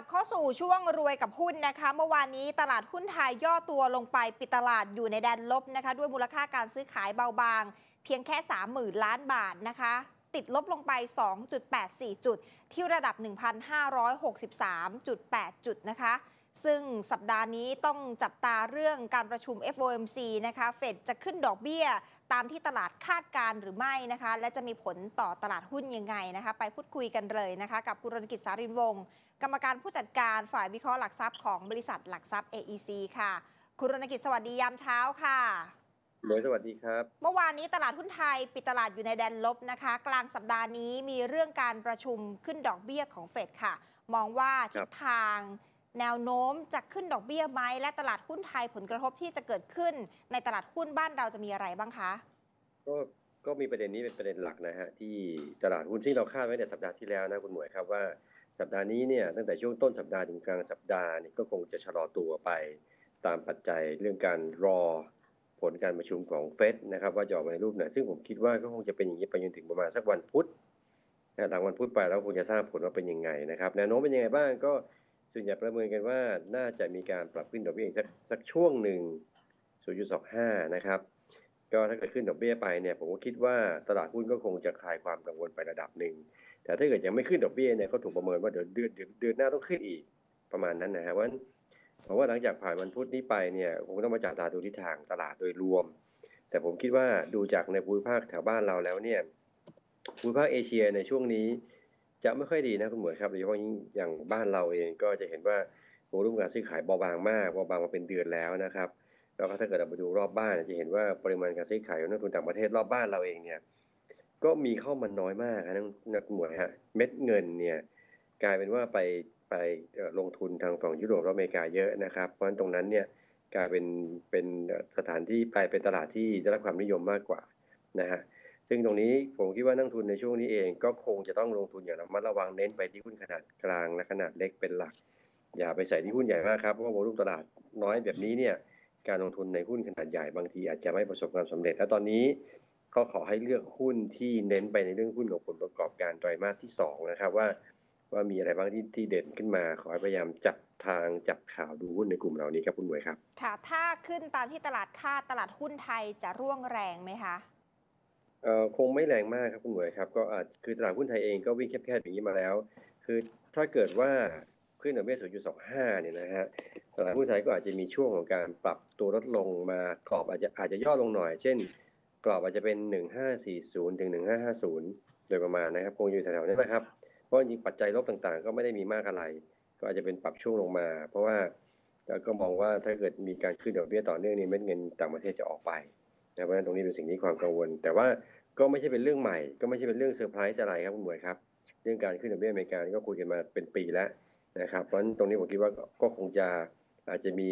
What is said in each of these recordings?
ลับเข้าสู่ช่วงรวยกับหุ้นนะคะ เมื่อวานนี้ตลาดหุ้นไทยย่อตัวลงไปปิดตลาดอยู่ในแดนลบนะคะ ด้วยมูลค่าการซื้อขายเบาบาง เพียงแค่ 30,000 ล้านบาทนะคะ ติดลบลงไป 2.84 จุด ที่ระดับ 1,563.8 จุดนะคะ ซึ่งสัปดาห์นี้ต้องจับตาเรื่องการประชุม FOMC นะคะ เฟดจะขึ้นดอกเบี้ยตามที่ตลาดคาดการหรือไม่นะคะ และจะมีผลต่อตลาดหุ้นยังไงนะคะ ไปพูดคุยกันเลยนะคะ กับคุณรณกิจสารินวงศ์ กรรมการผู้จัดการฝ่ายวิเคราะห์หลักทรัพย์ของบริษัทหลักทรัพย์ AEC ค่ะ คุณรณกิจสวัสดียามเช้าค่ะหมวยสวัสดีครับ เมื่อวานนี้ตลาดหุ้นไทย ปิดตลาดอยู่ในแดนลบนะคะ กลางสัปดาห์นี้มีเรื่องการประชุมขึ้นดอกเบี้ยของเฟดค่ะ มองว่าครัทิศบทางแนวโน้มจะขึ้นดอกเบี้ยไหมและตลาดหุ้นไทยผลกระทบที่จะเกิดขึ้น ในตลาดหุ้นบ้านเราจะมีอะไรบ้างคะ ก็ก็มีประเด็นนี้เป็นประเด็นหลักนะฮะที่ตลาดหุ้นที่เราคาดไว้ในสัปดาห์ที่แล้วนะคุณหมวยครับว่า สัปดาห์นี้เนี่ยตั้งแต่ช่วงต้นสัปดาห์ถึงกลางสัปดาห์นี่ก็คงจะชะลอตัวไปตามปัจจัยเรื่องการรอผลการประชุมของเฟดนะครับว่าจะออกมาในรูปไหนซึ่งผมคิดว่าก็คงจะเป็นอย่างนี้ไปจนถึงประมาณสักวันพุธหลังวันพุธไปแล้วคงจะทราบผลว่าเป็นยังไงนะครับแนวโน้มเป็นยังไงบ้างก็ส่วนใหญ่ประเมินกันว่าน่าจะมีการปรับขึ้นดอกเบี้ยอีกสักสักช่วงหนึ่ง 0.25 นะครับ ก็ถ้าเกิดขึ้นดอกเบี้ยไปเนี่ยผมก็คิดว่าตลาดหุ้นก็คงจะคลายความกังวลไประดับหนึ่ง แต่ถ้าเกิดยังไม่ขึ้นดอกเบี้ยเนี่ยก็ถูกประเมินว่าเดี๋ยวเดือนเดือนเดือนหน้าต้องขึ้นอีกประมาณนั้นนะฮะเพราะฉะนั้นเพราะว่าหลังจากผ่านวันพุธนี้ไปเนี่ยคงต้องมาจับตาดูทิศทางตลาดโดยรวม แต่ผมคิดว่าดูจากในภูมิภาคแถวบ้านเราแล้วเนี่ยภูมิภาคเอเชียในช่วงนี้จะไม่ค่อยดีนะคุณหมวยครับโดยเฉพาะอย่างบ้านเราเองก็จะเห็นว่าโวลุ่มการซื้อขายเบาบางมากเบาบางมาเป็นเดือนแล้วนะครับแล้วก็ถ้าเกิดเราไปดูรอบบ้านจะเห็นว่าปริมาณการซื้อขายของนักลงทุนต่างประเทศรอบบ้านเราเองเนี่ย ก็มีเข้ามาน้อยมากนะนักนักหมวยฮะเม็ดเงินเนี่ยกลายเป็นว่าไปไปลงทุนทางฝั่งยุโรปและอเมริกาเยอะนะครับ เพราะฉะนั้นตรงนั้นเนี่ยกลายเป็นเป็นสถานที่ไปเป็นตลาดที่ได้รับความนิยมมากกว่านะฮะซึ่งตรงนี้ผมคิดว่านักทุนในช่วงนี้เองก็คงจะต้องลงทุนอย่างระมัดระวังเน้นไปที่หุ้นขนาดกลางและขนาดเล็กเป็นหลัก อย่าไปใส่ที่หุ้นใหญ่มากครับเพราะว่าโวลุ่มตลาดน้อยแบบนี้เนี่ยการลงทุนในหุ้นขนาดใหญ่บางทีอาจจะไม่ประสบความสำเร็จ และตอนนี้ ก็ขอให้เลือกหุ้นที่เน้นไปในเรื่องหุ้นของผลประกอบการไตรมาสที่สองนะครับว่าว่ามีอะไรบ้างที่ที่เด่นขึ้นมา ขอให้พยายามจับทางจับข่าวดูหุ้นในกลุ่มเหล่านี้ครับคุณหมวยครับ ค่ะ ถ้าขึ้นตามที่ตลาดคาดตลาดหุ้นไทยจะร่วงแรงไหมคะเอ่อคงไม่แรงมากครับคุณหมวยครับก็อาจคือตลาดหุ้นไทยเองก็วิ่งแคบๆอย่างนี้มาแล้ว คือถ้าเกิดว่าขึ้นดอกเบี้ย0.25 เนี่ยนะฮะตลาดหุ้นไทยก็อาจจะมีช่วงของการปรับตัวลดลงมากรอบอาจจะอาจจะย่อลงหน่อย เช่น กรอบอาจจะเป็น 1540ถึง1550 โดยประมาณนะครับ คงอยู่แถวๆนี้นะครับ เพราะจริงปัจจัยลบต่างๆ ก็ไม่ได้มีมากอะไร ก็อาจจะเป็นปรับช่วงลงมา เพราะว่าก็มองว่าถ้าเกิดมีการขึ้นดอกเบี้ยต่อเนื่องนี่เม็ดเงินต่างประเทศจะออกไปนะเพราะฉะนั้นตรงนี้เป็นสิ่งที่ความกังวล แต่ว่าก็ไม่ใช่เป็นเรื่องใหม่ ก็ไม่ใช่เป็นเรื่องเซอร์ไพรส์อะไรครับคุณหมวยครับ เรื่องการขึ้นดอกเบี้ยอเมริกานี่ก็คุยกันมาเป็นปีแล้วนะครับ เพราะฉะนั้นตรงนี้ผมคิดว่าก็คงจะอาจจะมี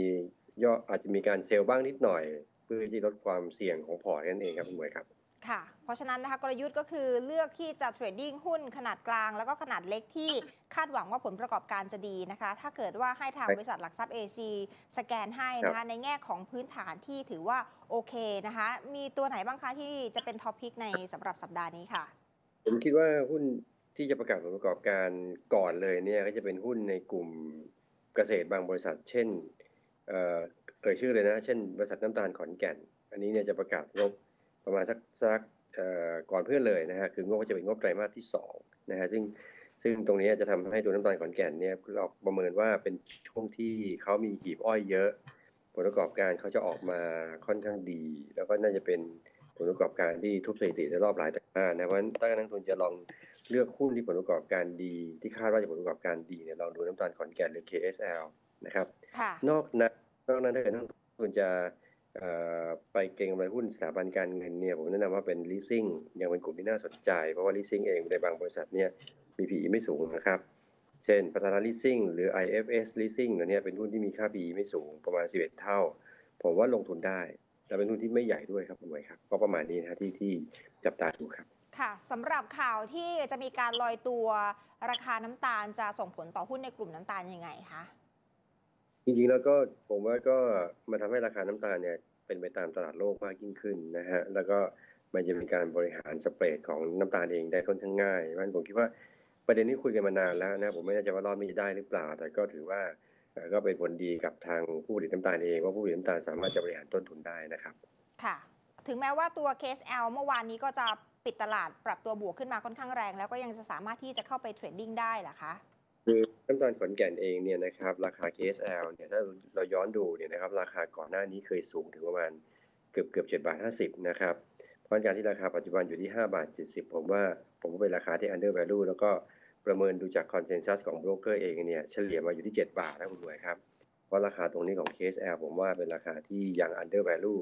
ย่ออาจจะมีการเซลล์บ้างนิดหน่อย พื่อที่ลดความเสี่ยงของพอร์ตนั่นเองครับคุณหมวยครับค่ะ เพราะฉะนั้นนะคะกลยุทธ์ก็คือเลือกที่จะเทรดดิ้งหุ้นขนาดกลาง แล้วก็ขนาดเล็กที่คาดหวังว่าผลประกอบการจะดีนะคะ ถ้าเกิดว่าให้ทางครับบริษัทหลักทรัพย์ AC สแกนให้นะคะในแง่ของพื้นฐานที่ถือว่าโอเคนะคะ มีตัวไหนบ้างคะที่จะเป็นท็อปพิกในสำหรับสัปดาห์นี้ค่ะ ผมคิดว่าหุ้นที่จะประกาศผลประกอบการก่อนเลยเนี่ยก็จะเป็นหุ้นในกลุ่มเกษตรบางบริษัท เช่น เอ่อเอ่ยชื่อเลยนะ เช่นบริษัทน้ำตาลขอนแก่น อันนี้เนี่ยจะประกาศงบประมาณสักสักเอ่อก่อนเพื่อนเลยนะฮะคืองบก็จะเป็นงบไตรมาสที่สองนะฮะซึ่งซึ่งตรงนี้จะทำให้ตัวน้ำตาลขอนแก่นเนี่ยเราประเมินว่าเป็นช่วงที่เขามีหีบอ้อยเยอะ ผลประกอบการเขาจะออกมาค่อนข้างดี แล้วก็น่าจะเป็นผลประกอบการที่ทุบสถิติในรอบหลายไตรมาสนะเพราะฉะนั้นถ้านักลงทุนจะลองเลือกหุ้นที่ผลประกอบการดี ที่คาดว่าจะผลประกอบการดีเนี่ยลองดูน้ำตาลขอนแก่นหรือ KSL นะครับค่ะนอกนั้นนอกนั้นถ้าเกิดนักลงทุนจะเอ่อไปเก็งกำไรหุ้นสถาบันการเงินเนี่ยผมแนะนำว่าเป็น leasing ยังเป็นกลุ่มที่น่าสนใจ เพราะว่า leasing เองในบางบริษัทเนี่ยมี PE ไม่สูงนะครับ เช่นพัฒนา leasing หรือ IFS leasing ตัวเนี้ยเป็นหุ้นที่มีค่า PE ไม่สูงประมาณ 11 เท่า ผมว่าลงทุนได้และเป็นหุ้นที่ไม่ใหญ่ด้วยครับคุณหมวยครับก็ประมาณนี้นะฮะที่ที่จับตาดูครับค่ะสำหรับข่าวที่จะมีการลอยตัวราคาน้ำตาลจะส่งผลต่อหุ้นในกลุ่มน้ำตาลยังไงคะ จริงๆแล้วก็ผมว่าก็มาทำให้ราคาน้ำตาลเนี่ยเป็นไปตามตลาดโลกมากยิ่งขึ้นนะฮะแล้วก็มันจะมีการบริหารสเปรดของน้ำตาลเองได้ค่อนข้างง่ายเพราะฉะนั้นผมคิดว่าประเด็นนี้คุยกันมานานแล้วนะผมไม่แน่ใจว่ารอบนี้จะได้หรือเปล่า แต่ก็ถือว่าก็เป็นผลดีกับทางผู้ผลิตน้ำตาลเองว่าผู้ผลิตน้ำตาลสามารถจะบริหารต้นทุนได้นะครับ ค่ะ ถึงแม้ว่าตัว KSL เมื่อวานนี้ก็จะปิดตลาดปรับตัวบวกขึ้นมาค่อนข้างแรง แล้วก็ยังจะสามารถที่จะเข้าไปเทรดดิ้งได้เหรอคะ น้ำตาลขอนแก่นเองเนี่ยนะครับราคา KSL เนี่ยถ้าเราย้อนดูเนี่ยนะครับราคาก่อนหน้านี้เคยสูงถึงประมาณเกือบเกือบเจ็ดบาทห้าสิบนะครับเพราะการที่ราคาปัจจุบันอยู่ที่ห้าบาทเจ็ดสิบผมว่าผมว่าเป็นราคาที่ under value แล้วก็ประเมินดูจาก consensus ของโบรกเกอร์เองเนี่ยเฉลี่ยมาอยู่ที่ 7 บาทนะคุณหน่วยครับ เพราะราคาตรงนี้ของ KSL ผมว่าเป็นราคาที่ยัง under value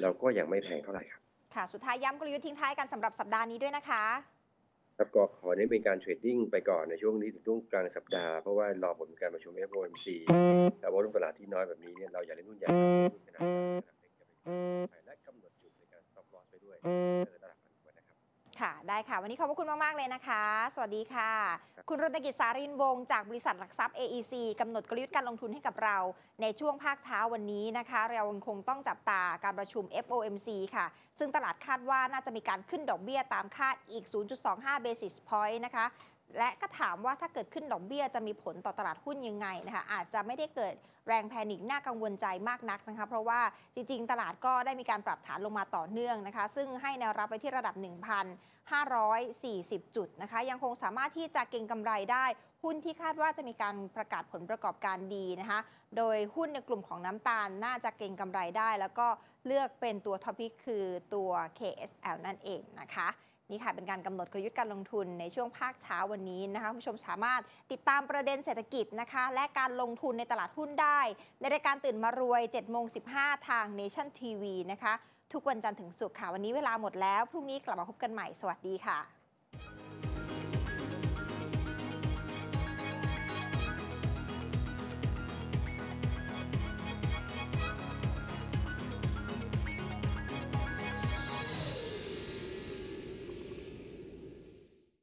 แล้วก็ยังไม่แพงเท่าไหร่ครับ ค่ะ สุดท้ายย้ำกลยุทธ์ทิ้งท้ายกันสำหรับสัปดาห์นี้ด้วยนะคะ ครับก็ขอเน้นเป็นการเทรดดิ้งไปก่อนในช่วงนี้ถึงช่วงกลางสัปดาห์เพราะว่ารอผลการประชุม FOMC แต่ว่ารุ่นตลาดที่น้อยแบบนี้เนี่ยเราอย่าเล่นหุ้นใหญ่นขนาดนั้นาดเล็นและกำหนดจุดในการ stop loss ไปด้วยในตลาดพันธุ์นะ ครับค่ะ ได้ค่ะ วันนี้ขอบพระคุณมาก ๆ เลยนะคะ สวัสดีค่ะ คุณรณกิจสารินวงศ์จากบริษัทหลักทรัพย์ AEC กำหนดกลยุทธ์การลงทุนให้กับเรา ในช่วงภาคเช้าวันนี้นะคะ เรายังคงต้องจับตาการประชุม FOMC ค่ะ ซึ่งตลาดคาดว่าน่าจะมีการขึ้นดอกเบี้ยตามคาดอีก 0.25 basis point นะคะ และก็ถามว่าถ้าเกิดขึ้นดอกเบี้ยจะมีผลต่อตลาดหุ้นยังไงนะคะอาจจะไม่ได้เกิดแรงแพนิคน่ากังวลใจมากนักนะคะเพราะว่าจริง ๆ ตลาดก็ได้มีการปรับฐานลงมาต่อเนื่องนะคะ ซึ่งให้แนวรับไปที่ระดับ 1,540 จุดนะคะ ยังคงสามารถที่จะเก็งกำไรได้หุ้นที่คาดว่าจะมีการประกาศผลประกอบการดีนะคะ โดยหุ้นในกลุ่มของน้ำตาลน่าจะเก็งกำไรได้ แล้วก็เลือกเป็นตัวท็อปิกคือตัว KSL นั่นเองนะคะ นี่ค่ะเป็นการกำหนดกลยุทธ์การลงทุนในช่วงภาคเช้าวันนี้นะคะคุณผู้ชมสามารถติดตามประเด็นเศรษฐกิจนะคะ และการลงทุนในตลาดหุ้นได้ ในรายการตื่นมารวย7โมงสิทาง Nation TV นะคะ ทุกวันจันทร์ถึงศุกร์ค่ะ วันนี้เวลาหมดแล้ว พรุ่งนี้กลับมาพบกันใหม่ สวัสดีค่ะ